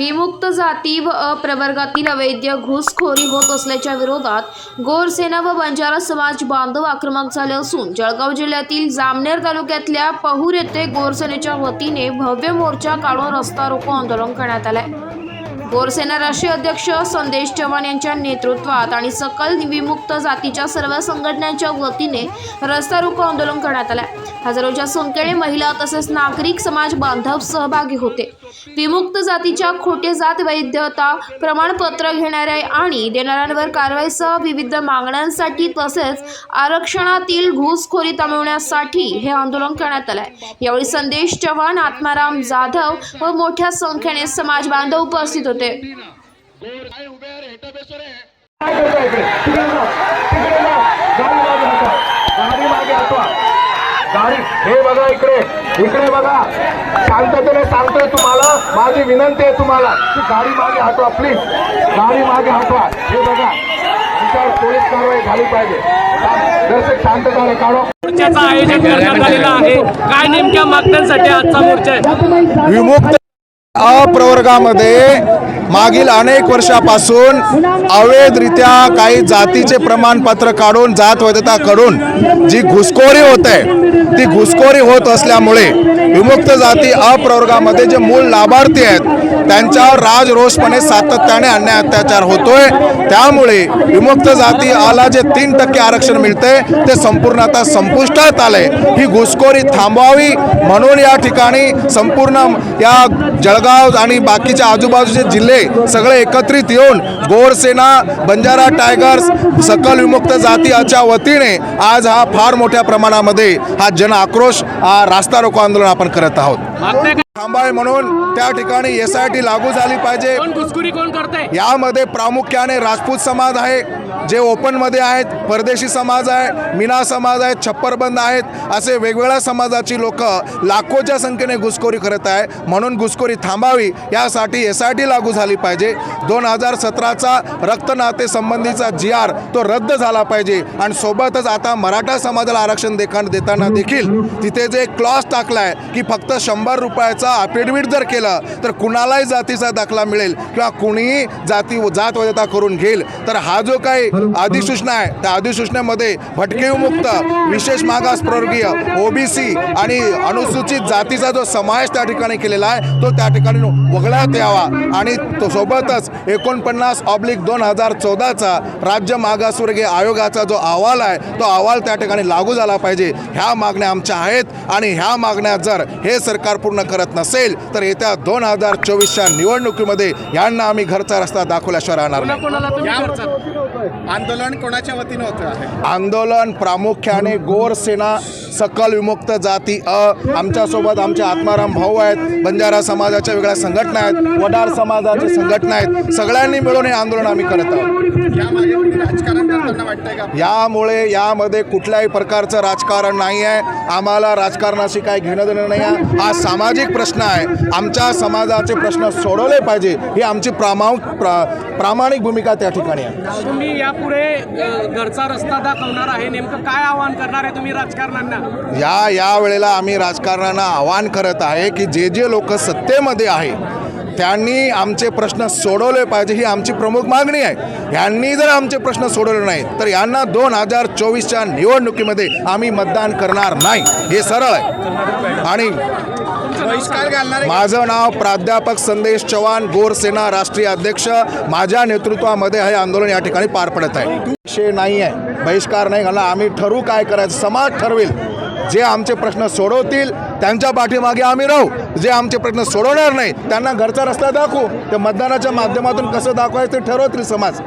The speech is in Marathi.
विमुक्त जाती व अप्रवर्गातील अवैध घुसखोरी होत असल्याच्या विरोधात गोरसेना व बंजारा समाज बांधव आक्रमक झाले असून जळगाव जिल्ह्यातील जामनेर तालुक्यातल्या पहूर येथे गोरसेनेच्या वतीने भव्य मोर्चा काढून रस्ता रोको आंदोलन करण्यात आलंय. गोरसेना राष्ट्रीय अध्यक्ष संदेश चव्हाण यांच्या नेतृत्वात आणि सकल विमुक्त जातीच्या सर्व संघटनांच्या वतीने रस्ता रोको आंदोलन करण्यात आलं हजारोच्या संख्येने महिला तसेच नागरिक समाज बांधव सहभागी होते. विमुक्त जातीच्या खोटे जात वैधता प्रमाणपत्र घेणाऱ्या आणि देणाऱ्यांवर कारवाईसह विविध मागण्यांसाठी तसेच आरक्षणातील घुसखोरी थांबवण्यासाठी हे आंदोलन करण्यात आलंय. यावेळी संदेश चव्हाण आत्माराम जाधव व मोठ्या संख्येने समाज बांधव उपस्थित होते काय करता इकडे तिकडे जा तिकडे जा गाडी मागे हटवा गाडी मागे हटवा गाडी हे बघा इकडे. इकडे बघा. शांततेने सांगतोय तुम्हाला. माझी विनंती आहे तुम्हाला की गाडी मागे हटवा प्लीज गाडी मागे हटवा. हे बघा. तुमच्यावर पोलीस कारवाई झाली पाहिजे. दर्शक शांतता रे काढो मोर्चाचं आयोजन करण्यात आलेलं आहे. काय नेमक्या मागण्यांसाठी आजचा मोर्चा आहे? विमुक्त अप्रवर्गामध्ये मागील अनेक वर्षापासून अवैधरित्या काही जातीचे प्रमाणपत्र काढून जात वैधता जी घुसखोरी होत आहे ती घुसखोरी होत असल्यामुळे विमुक्त जाती अप्रवर्गामध्ये जे मूळ लाभार्थी आहेत त्यांच्यावर राजरोषपणे सातत्याने अन्याय अत्याचार होतोय. त्यामुळे विमुक्त जाती आला जे तीन टक्के आरक्षण मिळते ते संपूर्ण आता संपुष्टात आलंय. ही घुसखोरी थांबवावी म्हणून या ठिकाणी संपूर्ण या जळगाव आणि बाकीच्या आजूबाजूचे जिल्हे सगळे एकत्रित येऊन गोरसेना बंजारा टायगर्स सकल विमुक्त जातीच्या वतीने आज हा फार मोठ्या प्रमाणामध्ये हा जन आक्रोश हा रास्ता रोको आंदोलन आपण करत आहोत? थांबावे म्हणून त्या ठिकाणी एस आय टी लागू झाली पाहिजे. यामध्ये प्रामुख्याने राजपूत समाज आहे. जे ओपनमध्ये आहेत परदेशी समाज आहे मीना समाज आहेत छप्परबंद आहेत असे वेगवेगळ्या समाजाची लोक लाखोच्या संख्येने घुसखोरी करत आहे. म्हणून घुसखोरी थांबावी यासाठी एस आय टी लागू झाली पाहिजे. दोन हजार सतराचा रक्तनाते संबंधीचा जी आर तो रद्द झाला पाहिजे. आणि सोबतच आता मराठा समाजाला आरक्षण देखा देताना देखील तिथे जे क्लॉज टाकला आहे की फक्त शंभर रुपयाचा अफिडेविट जर केलं तर कुणालाही जातीचा दाखला मिळेल. किंवा कुणीही जाती जात वैधता करून घेईल. तर हा जो काही अधिसूचना आहे. त्या अधिसूचनेमध्ये भटकेविमुक्त विशेष मागास प्रवर्गीय ओबीसी आणि अनुसूचित जातीचा जो समावेश त्या ठिकाणी केलेला आहे तो त्या ठिकाणी वगळण्यात यावा. आणि तो सोबतच एकोणपन्नास ऑब्लिक दोन हजार चौदाचा राज्य मागासवर्गीय आयोगाचा जो अहवाल आहे तो अहवाल त्या ठिकाणी लागू झाला पाहिजे. ह्या मागण्या आमच्या आहेत आणि ह्या मागण्या जर हे सरकार पूर्ण करत नसेल तर येत्या दोन हजार चोवीसच्या निवडणुकीमध्ये यांना आम्ही घरचा रस्ता दाखवल्याशिवाय राहणार नाही. आंदोलन कोणाच्या वतीनं होतं आहे? आंदोलन प्रामुख्याने गोरसेना सकल विमुक्त जाती अ आमच्यासोबत आमचे आत्माराम भाऊ आहेत बंजारा समाजाच्या वेगळ्या संघटना आहेत वडार समाजाची संघटना आहेत सगळ्यांनी मिळून हे आंदोलन आम्ही करत आहोत. यामुळे यामध्ये कुठल्याही प्रकारचं राजकारण नाही आहे आम्हाला राजकारणाशी काही घेणं देणं नाही आहे. हा सामाजिक प्रश्न आहे. आमच्या समाजाचे प्रश्न सोडवले पाहिजे ही आमची प्रामाणिक प्रा प्रामाणिक भूमिका त्या ठिकाणी आहे. तुम्ही यापुढे घरचा रस्ता दाखवणार आहे नेमकं काय आवाहन करणार आहे तुम्ही राजकारणांना या या वेळेला आम्ही राजकारणांना आवाहन करत आहे की जे जे लोक सत्तेमध्ये आहे त्यांनी आमचे प्रश्न सोडवले पाहिजे ही आमची प्रमुख मागणी आहे. यांनी जर आमचे प्रश्न सोडवले नाही तर यांना दोन हजार चोवीसच्या निवडणुकीमध्ये आम्ही मतदान करणार नाही. हे सरळ आहे. आणि माझं नाव प्राध्यापक संदेश चव्हाण गोरसेना राष्ट्रीय अध्यक्ष. माझ्या नेतृत्वामध्ये हे आंदोलन या ठिकाणी पार पडत आहे. विषय नाही आहे बहिष्कार नाही घालणार. आम्ही ठरवू काय करायचं? समाज ठरवेल. जे आमचे प्रश्न सोडवतील त्यांच्या पाठीमागे आम्ही राहू. जे आमचे प्रश्न सोडवणार नाही त्यांना घरचा रस्ता दाखवू. ते मतदानाच्या माध्यमातून कसं दाखवायचं ते ठरवतील समाज.